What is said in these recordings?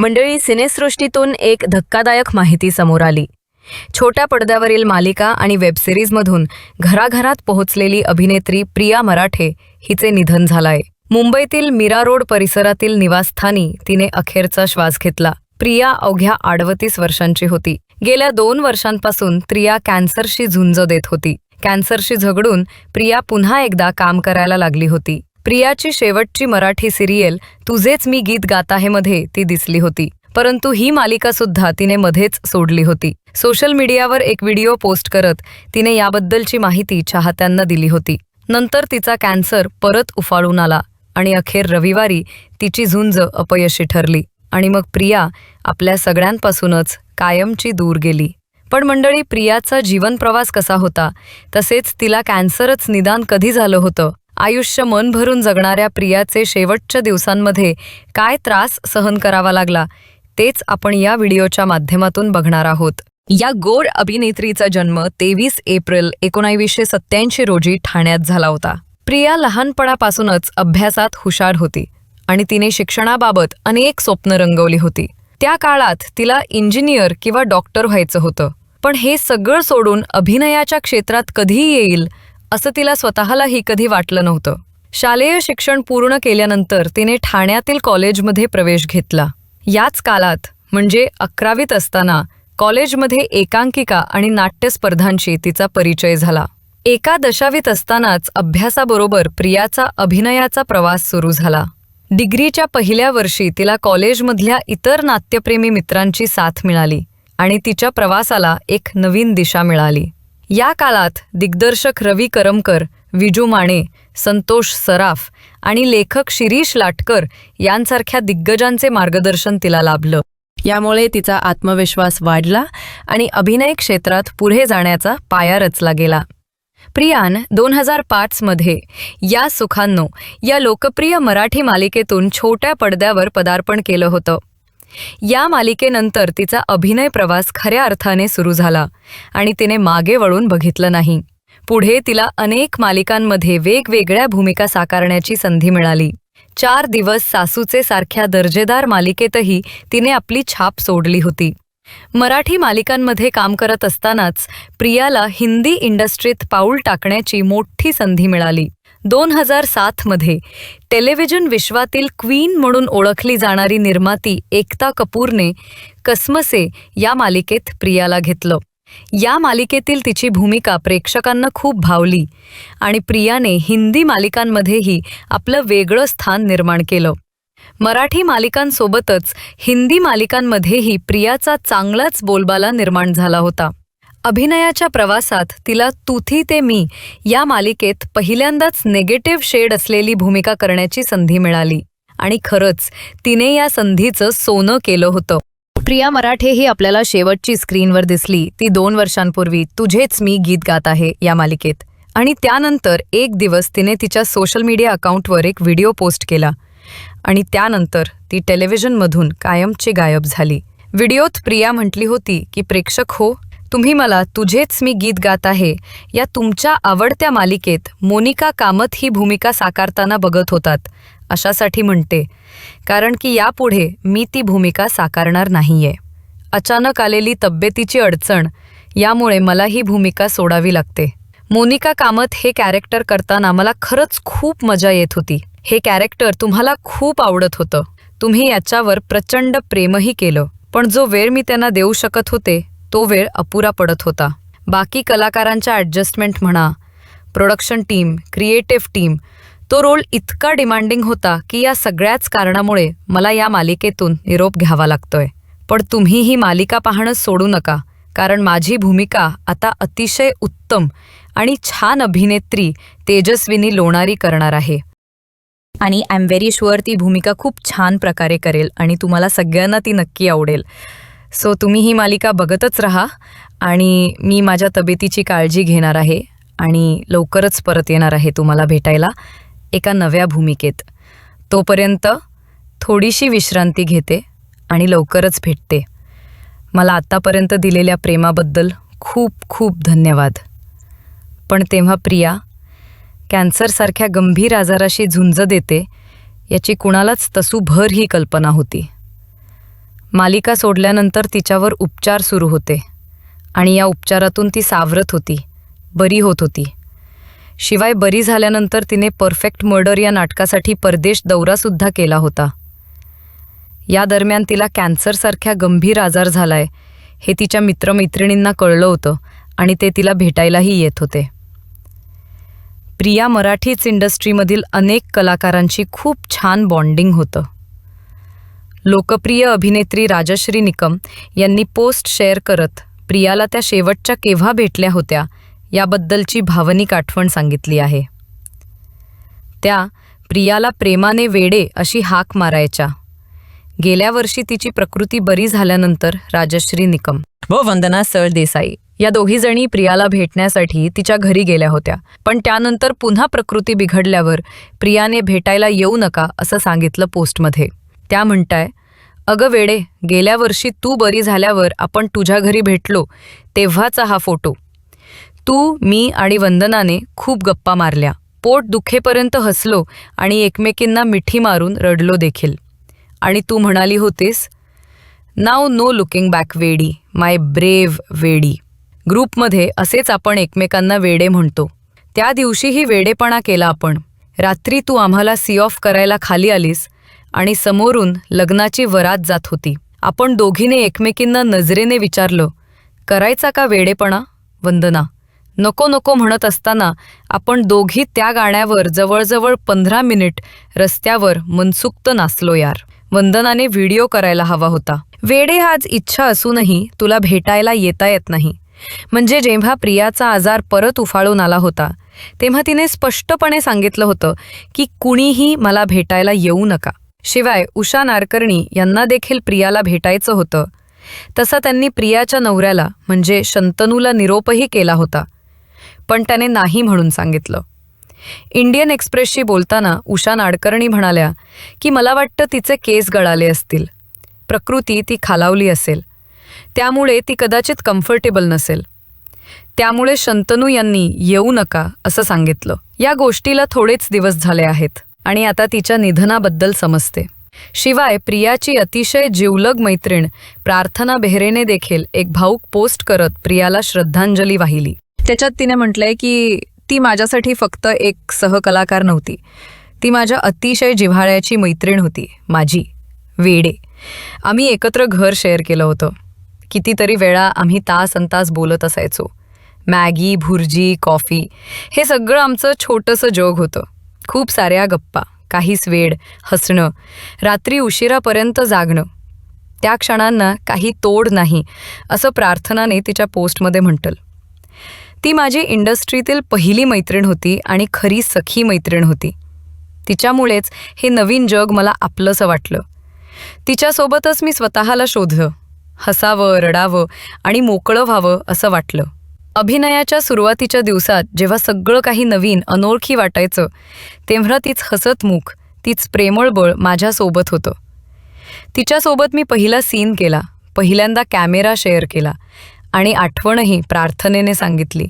मंडळी सिनेसृष्टीतून एक धक्कादायक माहिती समोर आली. छोट्या पडद्यावरील मालिका आणि वेबसिरीजमधून घराघरात पोहोचलेली अभिनेत्री प्रिया मराठे हिचे निधन झालंय. मुंबईतील मीरा रोड परिसरातील निवासस्थानी तिने अखेरचा श्वास घेतला. प्रिया अवघ्या आडवतीस वर्षांची होती. गेल्या दोन वर्षांपासून प्रिया कॅन्सरशी झुंज देत होती. कॅन्सरशी झगडून प्रिया पुन्हा एकदा काम करायला लागली होती. प्रियाची शेवटची मराठी सिरियल तुझेच मी गीत गात आहे मध्ये ती दिसली होती. परंतु ही मालिका सुद्धा तिने मध्येच सोडली होती. सोशल मीडियावर एक व्हिडिओ पोस्ट करत तिने याबद्दलची माहिती चाहत्यांना दिली होती. नंतर तिचा कॅन्सर परत उफाळून आला आणि अखेर रविवारी तिची झुंज अपयशी ठरली आणि मग प्रिया आपल्या सगळ्यांपासूनच कायमची दूर गेली. पण मंडळी प्रियाचा जीवन प्रवास कसा होता? तसेच तिला कॅन्सरच निदान कधी झालं होतं? आयुष्य मन भरून जगणाऱ्या प्रियाचे शेवटच्या दिवसांमध्ये काय त्रास सहन करावा लागला तेच आपण या व्हिडिओच्या माध्यमातून बघणार आहोत. या गोड अभिनेत्रीचा जन्म तेवीस एप्रिल एकोणावीसशे सत्याऐंशी रोजी ठाण्यात झाला होता. प्रिया लहानपणापासूनच अभ्यासात हुशार होती आणि तिने शिक्षणाबाबत अनेक स्वप्न रंगवली होती. त्या काळात तिला इंजिनियर किंवा डॉक्टर व्हायचं होतं. पण हे सगळं सोडून अभिनयाच्या क्षेत्रात कधीही येईल असं तिला स्वतःलाही कधी वाटलं नव्हतं. शालेय शिक्षण पूर्ण केल्यानंतर तिने ठाण्यातील कॉलेजमध्ये प्रवेश घेतला. याच काळात म्हणजे अकरावीत असताना कॉलेजमध्ये एकांकिका आणि नाट्य स्पर्धांशी तिचा परिचय झाला. एका दशावीत असतानाच अभ्यासाबरोबर प्रियाचा अभिनयाचा प्रवास सुरू झाला. डिग्रीच्या पहिल्या वर्षी तिला कॉलेजमधल्या इतर नाट्यप्रेमी मित्रांची साथ मिळाली आणि तिच्या प्रवासाला एक नवीन दिशा मिळाली. या काळात दिग्दर्शक रवी करमकर विजू माने संतोष सराफ आणि लेखक शिरीष लाटकर यांसारख्या दिग्गजांचे मार्गदर्शन तिला लाभलं. यामुळे तिचा आत्मविश्वास वाढला आणि अभिनय क्षेत्रात पुढे जाण्याचा पाया रचला गेला. प्रियान दोन हजार पाचमध्ये या सुखांनो या लोकप्रिय मराठी मालिकेतून छोट्या पडद्यावर पदार्पण केलं होतं. या मालिकेनंतर तिचा अभिनय प्रवास खऱ्या अर्थाने सुरू झाला आणि तिने मागे वळून बघितलं नाही. पुढे तिला अनेक मालिकांमध्ये वेगवेगळ्या भूमिका साकारण्याची संधी मिळाली. चार दिवस सासूचे सारख्या दर्जेदार मालिकेतही तिने आपली छाप सोडली होती. मराठी मालिकांमध्ये काम करत असतानाच प्रियाला हिंदी इंडस्ट्रीत पाऊल टाकण्याची मोठी संधी मिळाली. दोन हजार सातमध्ये टेलिव्हिजन विश्वातील क्वीन म्हणून ओळखली जाणारी निर्माती एकता कपूरने कसमसे या मालिकेत प्रियाला घेतलं. या मालिकेतील तिची भूमिका प्रेक्षकांना खूप भावली आणि प्रियाने हिंदी मालिकांमध्येही आपलं वेगळं स्थान निर्माण केलं. मराठी मालिकांसोबतच हिंदी मालिकांमध्येही प्रियाचा चांगलाच बोलबाला निर्माण झाला होता. अभिनयाच्या प्रवासात तिला तुथी ते मी या मालिकेत पहिल्यांदाच नेगेटिव्ह शेड असलेली भूमिका करण्याची संधी मिळाली. आणि खरंच तिने या संधीचं सोनं केलं होतं. प्रिया मराठे ही आपल्याला शेवटची स्क्रीनवर दिसली. ती दोन वर्षांपूर्वी तुझेच मी गीत गात आहे या मालिकेत. आणि त्यानंतर एक दिवस तिने तिच्या सोशल मीडिया अकाउंटवर एक व्हिडिओ पोस्ट केला. आणि त्यानंतर ती टेलिव्हिजनमधून कायमची गायब झाली. व्हिडिओत प्रिया म्हटली होती की प्रेक्षक हो तुम्ही मला तुझेच मी गीत गात आहे. या तुमच्या आवडत्या मालिकेत मोनिका कामत ही भूमिका साकारताना बघत होतात. अशासाठी म्हणते कारण की यापुढे मी ती भूमिका साकारणार नाहीये. अचानक आलेली तब्येतीची अडचण यामुळे मला ही भूमिका सोडावी लागते. मोनिका कामत हे कॅरेक्टर करताना मला खरंच खूप मजा येत होती. हे कॅरेक्टर तुम्हाला खूप आवडत होतं. तुम्ही याच्यावर प्रचंड प्रेमही केलं. पण जो वेळ मी त्यांना देऊ शकत होते तो वेळ अपुरा पडत होता. बाकी कलाकारांच्या ॲडजस्टमेंट म्हणा प्रोडक्शन टीम क्रिएटिव्ह टीम तो रोल इतका डिमांडिंग होता की या सगळ्याच कारणामुळे मला या मालिकेतून निरोप घ्यावा लागतोय. पण तुम्ही ही मालिका पाहणं सोडू नका कारण माझी भूमिका आता अतिशय उत्तम आणि छान अभिनेत्री तेजस्विनी लोणारी करणार आहे. आणि आय एम व्हेरी शुअर ती भूमिका खूप छान प्रकारे करेल आणि तुम्हाला सगळ्यांना ती नक्की आवडेल. सो तुम्ही ही मालिका बघतच राहा आणि मी माझ्या तब्येतीची काळजी घेणार आहे आणि लवकरच परत येणार आहे तुम्हाला भेटायला एका नव्या भूमिकेत. तोपर्यंत थोडीशी विश्रांती घेते आणि लवकरच भेटते. मला आत्तापर्यंत दिलेल्या प्रेमाबद्दल खूप खूप धन्यवाद. पण तेव्हा प्रिया कॅन्सरसारख्या गंभीर आजाराशी झुंज देते याची कुणालाच तसू भर ही कल्पना होती. मालिका सोडल्यानंतर तिच्यावर उपचार सुरू होते. आणि या उपचारातून ती सावरत होती. बरी होत होती. शिवाय बरी झाल्यानंतर तिने परफेक्ट मर्डर या नाटकासाठी परदेश दौरासुद्धा केला होता. या दरम्यान तिला कॅन्सरसारख्या गंभीर आजार झालाय हे तिच्या मित्रमैत्रिणींना कळलं होतं आणि ते तिला भेटायलाही येत होते. प्रिया मराठीच इंडस्ट्रीमधील अनेक कलाकारांशी खूप छान बॉन्डिंग होतं. लोकप्रिय अभिनेत्री राजश्री निकम यांनी पोस्ट शेअर करत प्रियाला त्या शेवटच्या केव्हा भेटल्या होत्या याबद्दलची भावनिक आठवण सांगितली आहे. त्या प्रियाला प्रेमाने वेडे अशी हाक मारायच्या. गेल्या वर्षी तिची प्रकृती बरी झाल्यानंतर राजश्री निकम व वंदना सरदेसाई या दोघी जणी प्रियाला भेटण्यासाठी तिच्या घरी गेल्या होत्या. पण त्यानंतर पुन्हा प्रकृती बिघडल्यावर प्रियाने भेटायला येऊ नका असं सांगितलं पोस्टमध्ये. त्या म्हणताय अगं वेडे गेल्या वर्षी तू बरी झाल्यावर आपण तुझ्या घरी भेटलो तेव्हाचा हा फोटो. तू मी आणि वंदनाने खूप गप्पा मारल्या. पोट दुखेपर्यंत हसलो आणि एकमेकींना मिठी मारून रडलो देखील. आणि तू म्हणाली होतीस नाव नो लुकिंग बॅक वेडी माय ब्रेव वेडी. ग्रुपमध्ये असेच आपण एकमेकांना वेडे म्हणतो. त्या दिवशीही वेडेपणा केला आपण. रात्री तू आम्हाला सी ऑफ करायला खाली आलीस आणि समोरून लग्नाची वरात जात होती. आपण दोघीने एकमेकींना नजरेने विचारलं करायचा का वेडेपणा? वंदना. नको नको म्हणत असताना आपण दोघी त्या गाण्यावर जवळजवळ पंधरा मिनिट रस्त्यावर मनसुक्त नाचलो यार. वंदनाने व्हिडिओ करायला हवा होता. वेडे आज इच्छा असूनही तुला भेटायला येता येत नाही. म्हणजे जेव्हा प्रियाचा आजार परत उफाळून आला होता तेव्हा तिने स्पष्टपणे सांगितलं होतं की कुणीही मला भेटायला येऊ नका. शिवाय उषा नारकर्णी यांना देखील प्रियाला भेटायचं होतं. तसा त्यांनी प्रियाच्या नवऱ्याला म्हणजे शंतनूला निरोपही केला होता. पण त्याने नाही म्हणून सांगितलं. इंडियन एक्सप्रेसशी बोलताना उषा नाडकर्णी म्हणाल्या की मला वाटतं तिचे केस गळाले असतील. प्रकृती ती खालावली असेल. त्यामुळे ती कदाचित कम्फर्टेबल नसेल. त्यामुळे शंतनू यांनी येऊ नका असं सांगितलं. या गोष्टीला थोडेच दिवस झाले आहेत. आणि आता तिच्या निधनाबद्दल समजते. शिवाय प्रियाची अतिशय जिवलग मैत्रीण प्रार्थना बेहरेने देखील एक भाऊक पोस्ट करत प्रियाला श्रद्धांजली वाहिली. त्याच्यात तिने म्हटलंय की ती माझ्यासाठी फक्त एक सहकलाकार नव्हती. ती माझ्या अतिशय जिव्हाळ्याची मैत्रीण होती माझी. वेडे. आम्ही एकत्र घर शेअर केलं होतं. कितीतरी वेळा आम्ही तास अन तास बोलत असायचो. मॅगी भुर्जी कॉफी हे सगळं आमचं छोटंसं जग होतं. खूप साऱ्या गप्पा काही स्वेड हसणं रात्री उशिरापर्यंत जागणं. त्या क्षणांना काही तोड नाही असं प्रार्थनाने तिच्या पोस्टमध्ये म्हटलं. ती माझी इंडस्ट्रीतील पहिली मैत्रीण होती आणि खरी सखी मैत्रीण होती. तिच्यामुळेच हे नवीन जग मला आपलंसं वाटलं. तिच्यासोबतच मी स्वतःला शोधलं. हसावं रडावं आणि मोकळं व्हावं असं वाटलं. अभिनयाच्या सुरुवातीच्या दिवसात जेव्हा सगळं काही नवीन अनोळखी वाटायचं तेव्हा तीच हसतमुख तीच प्रेमळबळ माझ्यासोबत होतं. तिच्यासोबत मी पहिला सीन केला पहिल्यांदा कॅमेरा शेअर केला आणि आठवणही प्रार्थनेने सांगितली.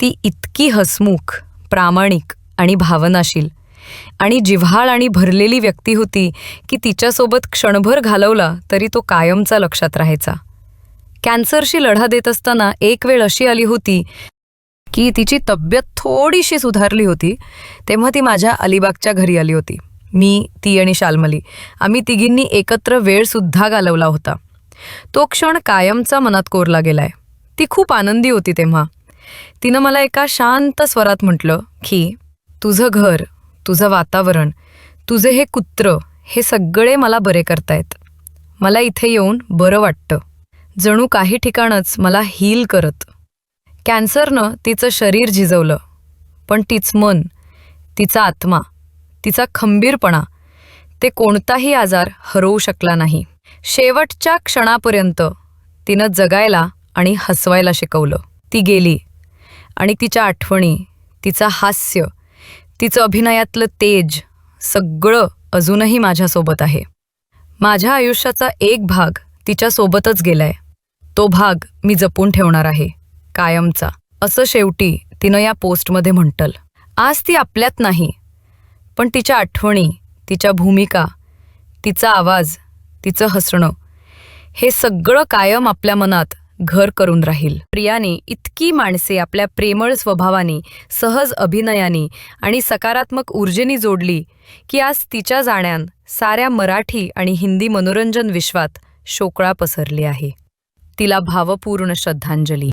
ती इतकी हसमुख प्रामाणिक आणि भावनाशील आणि जिव्हाळ आणि भरलेली व्यक्ती होती की तिच्यासोबत क्षणभर घालवला तरी तो कायमचा लक्षात राहायचा. कॅन्सरशी लढा देत असताना एक वेळ अशी आली होती की तिची तब्येत थोडीशी सुधारली होती तेव्हा ती माझ्या अलिबागच्या घरी आली होती. मी ती आणि शालमली आम्ही तिघींनी एकत्र वेळसुद्धा घालवला होता. तो क्षण कायमचा मनात कोरला गेलाय. ती खूप आनंदी होती तेव्हा. तिनं मला एका शांत स्वरात म्हटलं की तुझं घर तुझं वातावरण तुझे हे कुत्र हे सगळे मला बरे करतायत. मला इथे येऊन बरं वाटतं. जणू काही ठिकाणच मला हील करत. कॅन्सरनं तिचं शरीर झिजवलं पण तिचं मन तिचा आत्मा तिचा खंबीरपणा ते कोणताही आजार हरवू शकला नाही. शेवटच्या क्षणापर्यंत तिनं जगायला आणि हसवायला शिकवलं. ती गेली आणि तिच्या आठवणी तिचं हास्य तिचं अभिनयातलं तेज सगळं अजूनही माझ्यासोबत आहे. माझ्या आयुष्याचा एक भाग तिच्यासोबतच गेलाय. तो भाग मी जपून ठेवणार आहे. कायमचा. असं शेवटी तिनं या पोस्टमध्ये म्हटल. आज ती आपल्यात नाही पण तिच्या आठवणी तिच्या भूमिका तिचा आवाज तिचं हसणं हे सगळं कायम आपल्या मनात घर करून राहील. प्रियाने इतकी माणसे आपल्या प्रेमळ स्वभावाने सहज अभिनयाने आणि सकारात्मक ऊर्जेने जोडली की आज तिच्या जाण्यान साऱ्या मराठी आणि हिंदी मनोरंजन विश्वात शोकळा पसरली आहे. तिला भावपूर्ण श्रद्धांजली.